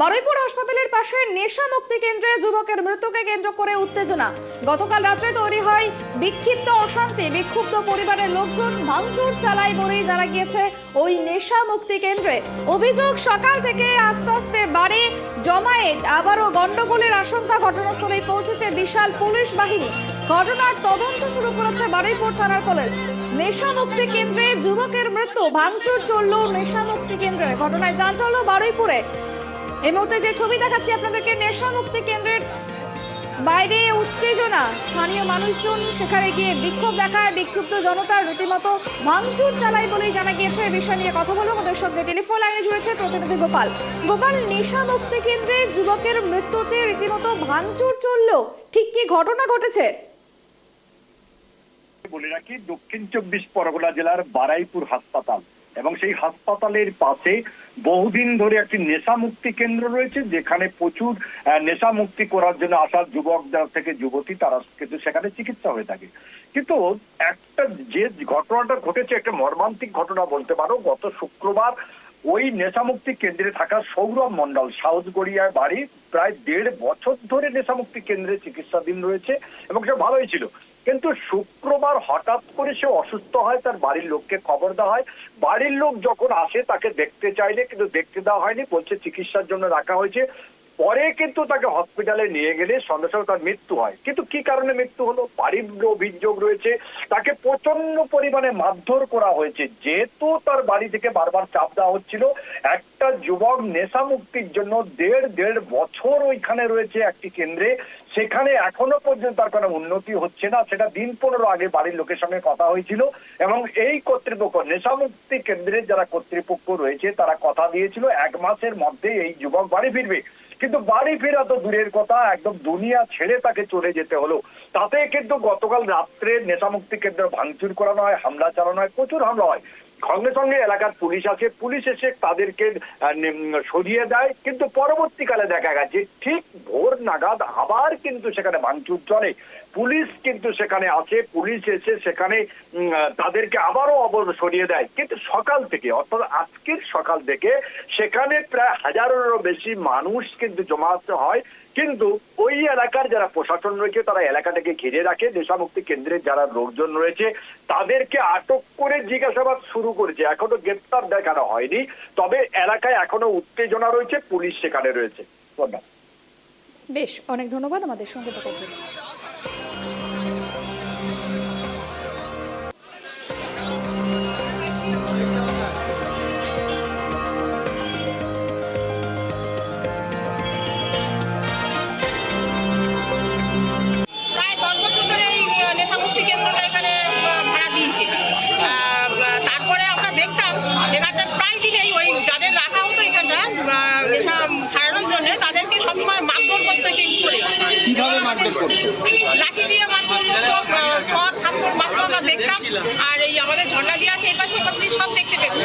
বারুইপুর হাসপাতালের পাশে নেশা মুক্তি কেন্দ্রে যুবকের মৃত্যুকে কেন্দ্র করে উত্তেজনা। গতকাল রাত্রে তৈরি হয় বিক্ষিপ্ত অশান্তি। বিক্ষুব্ধ পরিবারের লোকজন ভাঙচুর চালায় বলেই জানা গিয়েছে ওই নেশা মুক্তি কেন্দ্রে। অভিযোগ, সকাল থেকে আস্তে আস্তে বাড়ে জমায়েত। আবারও গণ্ডগোলের আশঙ্কা ঘটনাস্থলে পৌঁছেছে বিশাল পুলিশ বাহিনী। ঘটনার তদন্ত শুরু করেছে বারুইপুর থানার পুলিশ। নেশা মুক্তি কেন্দ্রে যুবকের মৃত্যু। ভাঙচুর চলল নেশা মুক্তি কেন্দ্রে। ঘটনায় চাঞ্চল্য বারুইপুরে এই মুহূর্তে যে ছবি দেখাচ্ছি আপনাদেরকে, নেশা মুক্তি কেন্দ্রের বাইরে উত্তেজনা। স্থানীয় মানুষজন সেখানে গিয়ে বিক্ষোভ দেখায়। বিক্ষুব্ধ জনতার রীতিমতো ভাঙচুর চালায় বলেই জানা গিয়েছে। এই বিষয় নিয়ে কথা বলব আমাদের সঙ্গে। টেলিফোন লাইনে জুড়েছে প্রতিনিধি গোপাল। গোপাল, নেশা মুক্তি কেন্দ্রে যুবকের মৃত্যুতে রীতিমতো ভাঙচুর চলল। ঠিক কি ঘটনা ঘটেছে? বলে রাখি, দক্ষিণ চব্বিশ পরগনা জেলার বারাইপুর হাসপাতাল। এবং সেই হাসপাতালের পাশে বহুদিন ধরে একটি নেশা মুক্তি কেন্দ্র রয়েছে, যেখানে প্রচুর নেশা মুক্তি করার জন্য আসা যুবক থেকে যুবতী, তারা কিন্তু সেখানে চিকিৎসা হয়ে থাকে। কিন্তু একটা যে ঘটনাটা ঘটেছে, একটা মর্মান্তিক ঘটনা বলতে পারো, গত শুক্রবার ওই নেশামুক্তি কেন্দ্রে থাকা সৌরভ মন্ডল সাউথগড়িয়ার বাড়ি প্রায় দেড় বছর ধরে নেশামুক্তি কেন্দ্রে চিকিৎসাধীন রয়েছে এবং সে ভালোই ছিল। কিন্তু শুক্রবার হঠাৎ করে সে অসুস্থ হয়, তার বাড়ির লোককে খবর দেওয়া হয়। বাড়ির লোক যখন আসে, তাকে দেখতে চাইলে, কিন্তু দেখতে দেওয়া হয়নি, বলছে চিকিৎসার জন্য রাখা হয়েছে। পরে কিন্তু তাকে হসপিটালে নিয়ে গেলে সঙ্গে সঙ্গে তার মৃত্যু হয়। কিন্তু কি কারণে মৃত্যু হলো? বাড়ির অভিযোগ রয়েছে। তাকে প্রচণ্ড পরিমাণে মারধর করা হয়েছে। যেহেতু তার বাড়ি থেকে বারবার চাপ দেওয়া হচ্ছিল, একটা যুবক নেশা মুক্তির জন্য দেড় দেড় বছর ওইখানে রয়েছে একটি কেন্দ্রে। সেখানে এখনও পর্যন্ত তার কোনো উন্নতি হচ্ছে না। সেটা দিন পনেরো আগে বাড়ির লোকের সঙ্গে কথা হয়েছিল এবং এই কর্তৃপক্ষ নেশামুক্তি কেন্দ্রের যারা কর্তৃপক্ষ রয়েছে, তারা কথা দিয়েছিল। এক মাসের মধ্যে এই যুবক বাড়ি ফিরবে। কিন্তু বাড়ি ফেরা তো দূরের কথা, একদম দুনিয়া ছেড়ে তাকে চলে যেতে হলো। তাতে কিন্তু গতকাল রাত্রে নেশামুক্তি কেন্দ্র ভাঙচুর করানো হয়, হামলা চালানো হয়, প্রচুর হামলা হয়। সঙ্গে সঙ্গে এলাকার পুলিশ আছে পুলিশ এসে তাদেরকে সরিয়ে দেয়। কিন্তু পরবর্তীকালে দেখা গেছে, ঠিক ভোর নাগাদ আবার কিন্তু সেখানে ভাঙচুর চলে। পুলিশ কিন্তু সেখানে আছে পুলিশ এসে সেখানে তাদেরকে আবারও অবর, সরিয়ে দেয়। কিন্তু সকাল থেকে, অর্থাৎ আজকের সকাল থেকে, সেখানে প্রায় হাজারেরও বেশি মানুষ কিন্তু জমায়েত হয়। কিন্তু ওই এলাকার যারা প্রশাসন রয়েছে, তারা এলাকাটাকে ঘিরে রাখে। নেশামুক্তি কেন্দ্রের যারা লোকজন রয়েছে, তাদেরকে আটক করে জিজ্ঞাসাবাদ শুরু করেছে। এখনও গ্রেপ্তার দেখানো হয়নি, তবে এলাকায় এখনও উত্তেজনা রয়েছে, পুলিশ সেখানে রয়েছে। বেশ, অনেক ধন্যবাদ আমাদের সঙ্গে থাকার জন্য। সবসময় মারধর করতো সেই করে কীভাবে মারধর করতো? লাঠি দিয়ে মারধর করতো চট থাপ্পড় মারতো আমরা দেখতাম। আর এই আমাদের ঝর্ণা দিয়ে আছে এই পাশে পাশে সব দেখতে পেতাম।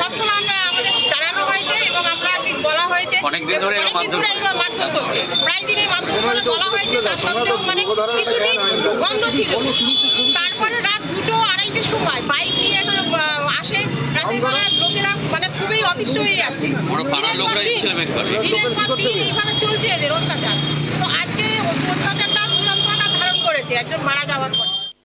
সবসময় আমরা আমাদের জানানো হয়েছে এবং আমরা বলা হয়েছে অনেকদিন ধরে মারধর করছে। প্রায় দিনে মারধর করে বলা হয়েছে তার সত্ত্বেও মানে কিছুদিন বন্ধ ছিল। তারপরে রাত দুটো আড়াইটের সময় বাইক নিয়ে এখানে আহ, আসে রাতের বেলা লোকেরা মানে খুবই অতিষ্ঠ হয়ে যাচ্ছে আমরা পাড়ার লোকরা এসেছিলাম একবার। দিনের পর দিন এইভাবে চলছে এদের অত্যাচার। তো আজকে অত্যাচারটা তুরন্ত ধারণ করেছে একজন মারা যাওয়ার পর।